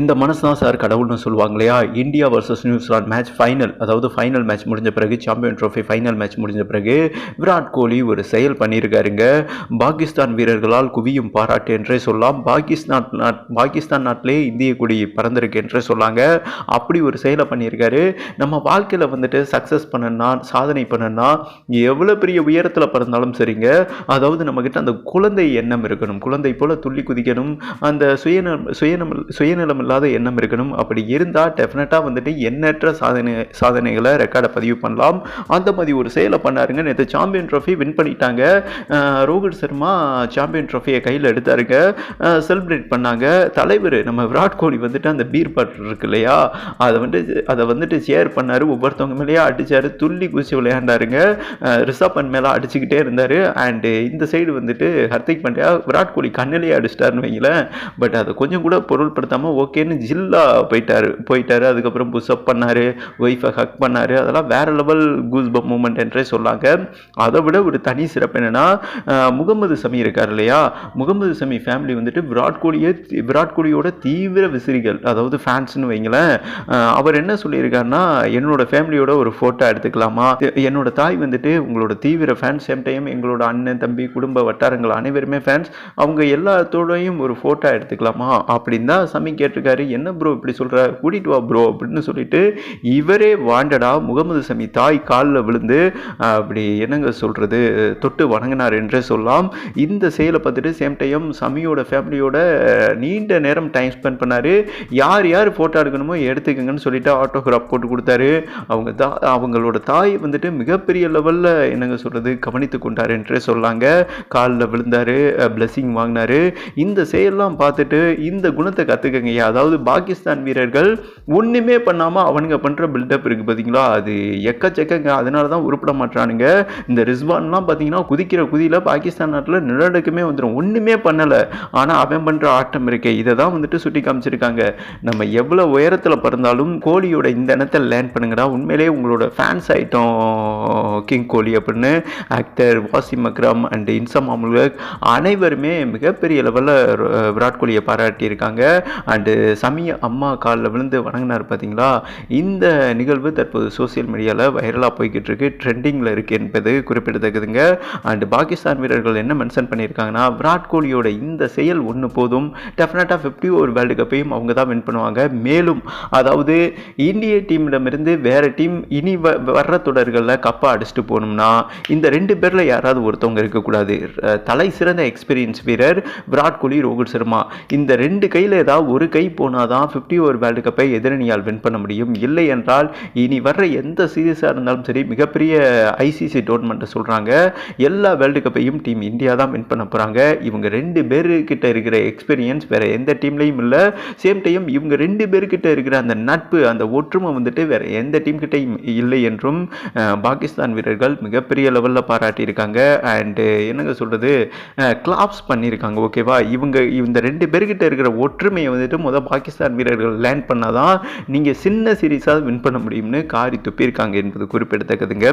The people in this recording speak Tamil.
இந்த மனசு தான் சார் கடவுள்னு சொல்லுவாங்க இல்லையா? India versus New Zealand match final அதாவது ஃபைனல் மேட்ச் முடிஞ்ச பிறகு சாம்பியன் ட்ரோஃபி ஃபைனல் மேட்ச் முடிஞ்ச பிறகு விராட் கோலி ஒரு செயல் பண்ணியிருக்காருங்க. பாகிஸ்தான் வீரர்களால் குவியும் பாராட்டு என்றே சொல்லலாம். பாகிஸ்தான் நாட் பாகிஸ்தான் நாட்டிலே இந்திய கொடி பறந்திருக்கு என்றே சொல்லாங்க. அப்படி ஒரு செயலை பண்ணியிருக்காரு. நம்ம வாழ்க்கையில் வந்துட்டு சக்ஸஸ் பண்ணனா சாதனை பண்ணனா எவ்வளோ பெரிய உயரத்தில் பிறந்தாலும் சரிங்க. அதாவது நம்மக்கிட்ட அந்த குழந்தை எண்ணம் இருக்கணும். குழந்தை போல் துள்ளி குதிக்கணும். அந்த சுயநலம் சுயநலம் சுயநலம் இல்லாத எண்ணம் இருக்கணும். அப்படி இருந்தால் டெஃபினட்டாக வந்துட்டு எண்ணற்ற சாதனை சாதனைகளை ரெக்கார்டை பதிவு பண்ணலாம். அந்த மாதிரி ஒரு செயலை பண்ணாருங்க. நேற்று சாம்பியன் ட்ராஃபி வின் பண்ணிட்டாங்க. ரோஹித் சர்மா சாம்பியன் ட்ராஃபியை கையில் எடுத்தாருங்க. செலிப்ரேட் பண்ணாங்க. தலைவர் நம்ம விராட் கோலி வந்துட்டு அந்த பீர் பாட்டில் இருக்கு இல்லையா? அதை வந்து அதை வந்துட்டு ஷேர் பண்ணார். ஒவ்வொருத்தவங்க மேலேயே அடித்தார் துள்ளி குச்சி விளையாண்டாருங்க. அஹ் மேலே அடிச்சுக்கிட்டே இருந்தார். அண்டு இந்த சைடு வந்துட்டு ஹர்திக் பாண்டியா விராட் கோலி கண்ணிலேயே அடிச்சிட்டாருன்னு வைங்களேன் பட் அதை கொஞ்சம் கூட பொருள்படுத்தாமல் ஓகேன்னு ஜில்லா போயிட்டாரு. போயிட்டாரு அதுக்கப்புறம் புஷ்அப் பண்ணார் ஒய்ஃபை ஹக் பண்ணார் அதெல்லாம் வேற லெவல் கூஸ்பம் மூமெண்ட் என்றே சொல்லாங்க. அதை விட ஒரு தனி சிறப்பு என்னன்னா முகமது சமி இருக்கார் இல்லையா? முகமது சமி ஃபேமிலி வந்துட்டு விராட் கோலியே விராட் கோலியோட தீவிர விசிறிகள் அதாவது ஃபேன்ஸ்னு வைங்களேன் அவர் என்ன சொல்லியிருக்காருன்னா என்னோட ஃபேமிலியோட ஒரு ஃபோட்டோ எடுத்துக்கலாமா? என்னோட தாய் வந்துட்டு உங்களோட தீவிர ஃபேன்ஸ் சேம் டைம் எங்களோட அண்ணன் தம்பி குடும்ப வட்டாரங்கள் அனைவருமே ஃபேன்ஸ் அவங்க எல்லாத்தோடையும் ஒரு ஃபோட்டோ எடுத்துக்கலாமா? அப்படின்னு தான் சமி கேட்டிருக்காரு என்ன ப்ரோ இப்படி சொல்கிற கூட்டிட்டு வா ப்ரோ அப்படின்னு சொல்லிட்டு இவரே வாண்டடா முகமது சமி தாய் காலில் விழுந்து அப்படி என்னங்க சொல்கிறது தொட்டு வணங்கினார் என்றே சொல்லலாம் இந்த செயலை பார்த்துட்டு சேம் டைம் சமியோட ஃபேமிலியோட நீண்ட நேரம் டைம் ஸ்பெண்ட் பண்ணார். யார் யார் ஃபோட்டோ எடுக்கணுமோ எடுத்துக்கங்கன்னு சொல்லிட்டு ஆட்டோகிராஃப் போட்டு கொடுத்தாரு. அவங்க தா அவங்களோட தாய் வந்துட்டு மிகப்பெரிய லெவலில் என்னங்க சொல்கிறது கவனித்து கொண்டார் என்றே சொல்லாங்க. காலில் விழுந்தார் ப்ளெஸ்ஸிங் வாங்கினாரு. இந்த செயலெலாம் பார்த்துட்டு இந்த குணத்தை கற்றுக்கங்கய்யா அதாவது பாகிஸ்தான் வீரர்கள் ஒன்றுமே பண்ணாமல் அவனுங்க பண்ணுற பில்டப் இருக்குது பார்த்தீங்களா அது எக்கச்சக்கங்க. அதனால தான் உருப்பிட மாட்டானுங்க இந்த ரிஸ்வான்லாம் பார்த்தீங்கன்னா குதிக்கிற குதியில் பாகிஸ்தான் நாட்டில் நிலநடுக்கமே வந்துடும் ஒன்றுமே பண்ணலை. ஆனால் அவன் பண்ணுற ஆட்டம் இருக்கே. இதை தான் வந்துட்டு சுட்டி காமிச்சிருக்காங்க. நம்ம எவ்வளோ உயரத்தில் பிறந்தாலும் கோலியோட இந்த இனத்தை லேர்ன் பண்ணுங்கடா. உண்மையிலேயே உங்களோட ஃபேன்ஸ் ஆகிட்டோம் கிங் கோலி அப்படின்னு ஆக்டர் வாசிம் அக்ரம் அண்ட் இன்சம் அமுல்வக் அனைவருமே மிகப்பெரிய லெவலில் விராட் கோலியை பாராட்டியிருக்காங்க. அண்டு சமய அம்மா காலில் விழுந்து வணங்கினார் பார்த்தீங்களா இந்த நிகழ்வு தற்போது சோஷியல் மீடியாவில் வைரலாக போய்கிட்டு இருக்கு ட்ரெண்டிங்கில் இருக்குது என்பது குறிப்பிடத்தக்கதுங்க. அண்டு பாகிஸ்தான் வீரர்கள் என்ன மென்ஷன் பண்ணியிருக்காங்கன்னா விராட் கோலியோட இந்த செயல் ஒன்று போதும். டெஃபினட்டாக ஃபிஃப்டி ஓவர் வேர்ல்டு கப்பையும் அவங்க தான் வின் பண்ணுவாங்க. மேலும் அதாவது இந்திய டீமிடமிருந்து வேறு டீம் இனி வ வர்ற தொடர்களில் கப்பை அடிச்சுட்டு போகணும்னா இந்த ரெண்டு பேரில் யாராவது ஒருத்தவங்க இருக்கக்கூடாது. தலை சிறந்த எக்ஸ்பீரியன்ஸ் வீரர் விராட் கோலி ரோஹித் சர்மா. இந்த ரெண்டு கையில் ஏதாவது ஒரு கை போனால் தான் ஃபிஃப்டி ஓவர் வேர்ல்டு கப்பை எதிரணியால் வின் பண்ண முடியும். இல்லை என்றால் இனி வர்ற எந்த சீரீஸாக இருந்தாலும் சரி மிகப்பெரிய ஐசிசி டோர்னமெண்ட்டை சொல்கிறாங்க எல்லா வேர்ல்டு கப்பையும் டீம் இந்தியா தான் வின் பண்ண போகிறாங்க இவங்க ரெண்டு பேருக்கிட்ட இருக்கிற எக்ஸ்பீரியன்ஸ் வேற எந்த டீம்லேயும் இல்லை. சேம் டைம் இவங்க ரெண்டு பேர்கிட்ட இருக்கிற அந்த நட்பு அந்த ஒற்றுமை வந்துட்டு வேற எந்த டீம் கிட்டையும் இல்லை என்றும் பாகிஸ்தான் வீரர்கள் மிகப்பெரிய லெவலில் பாராட்டியிருக்காங்க. அண்டு என்னங்க சொல்கிறது கிளாப்ஸ் பண்ணியிருக்காங்க ஓகேவா இவங்க இந்த ரெண்டு பேர்கிட்ட இருக்கிற ஒற்றுமையை வந்துட்டு முதல் பாகிஸ்தான் வீரர்கள் லேண்ட் பண்ணாதான் நீங்கள் சின்ன சீரீஸாக வின் பண்ண முடியும்னு காரி துப்பியிருக்காங்க என்பது குறிப்பிடத்தக்கதுங்க.